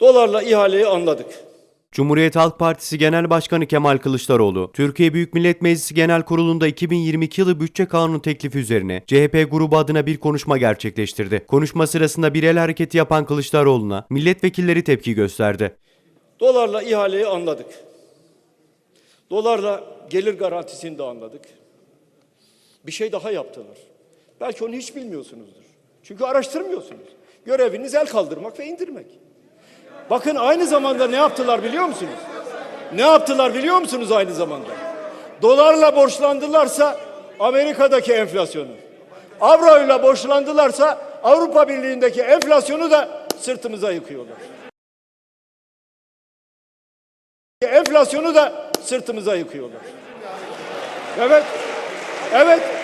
Dolarla ihaleyi anladık. Cumhuriyet Halk Partisi Genel Başkanı Kemal Kılıçdaroğlu, Türkiye Büyük Millet Meclisi Genel Kurulu'nda 2022 yılı bütçe kanunu teklifi üzerine CHP grubu adına bir konuşma gerçekleştirdi. Konuşma sırasında bir el hareketi yapan Kılıçdaroğlu'na milletvekilleri tepki gösterdi. Dolarla ihaleyi anladık. Dolarla gelir garantisini de anladık. Bir şey daha yaptılar. Belki onu hiç bilmiyorsunuzdur. Çünkü araştırmıyorsunuz. Göreviniz el kaldırmak ve indirmek. Bakın aynı zamanda ne yaptılar biliyor musunuz? Ne yaptılar biliyor musunuz aynı zamanda? Dolarla borçlandılarsa Amerika'daki enflasyonu, avroyla borçlandılarsa Avrupa Birliği'ndeki enflasyonu da sırtımıza yıkıyorlar. Enflasyonu da sırtımıza yıkıyorlar. Evet. Evet.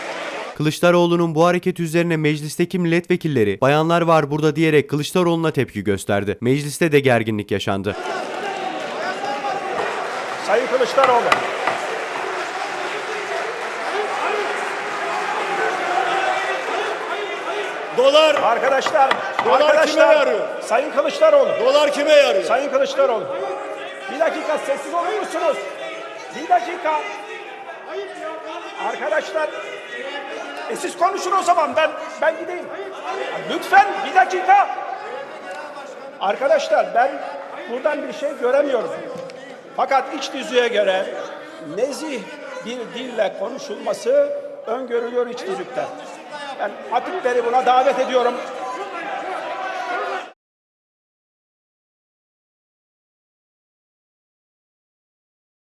Kılıçdaroğlu'nun bu hareket üzerine meclisteki milletvekilleri bayanlar var burada diyerek Kılıçdaroğlu'na tepki gösterdi. Mecliste de gerginlik yaşandı. Sayın Kılıçdaroğlu. Dolar, Arkadaşlar, Dolar arkadaşlar. kime yarıyor? Sayın Kılıçdaroğlu. dolar kime yarıyor? Sayın Kılıçdaroğlu. Bir dakika sessiz olur musunuz? Bir dakika. Arkadaşlar. E siz konuşun o zaman ben ben gideyim. Lütfen bir dakika. Arkadaşlar ben buradan bir şey göremiyorum. Fakat iç düzüye göre nezih bir dille konuşulması öngörülüyor iç düzlükte. Ben hatipleri buna davet ediyorum.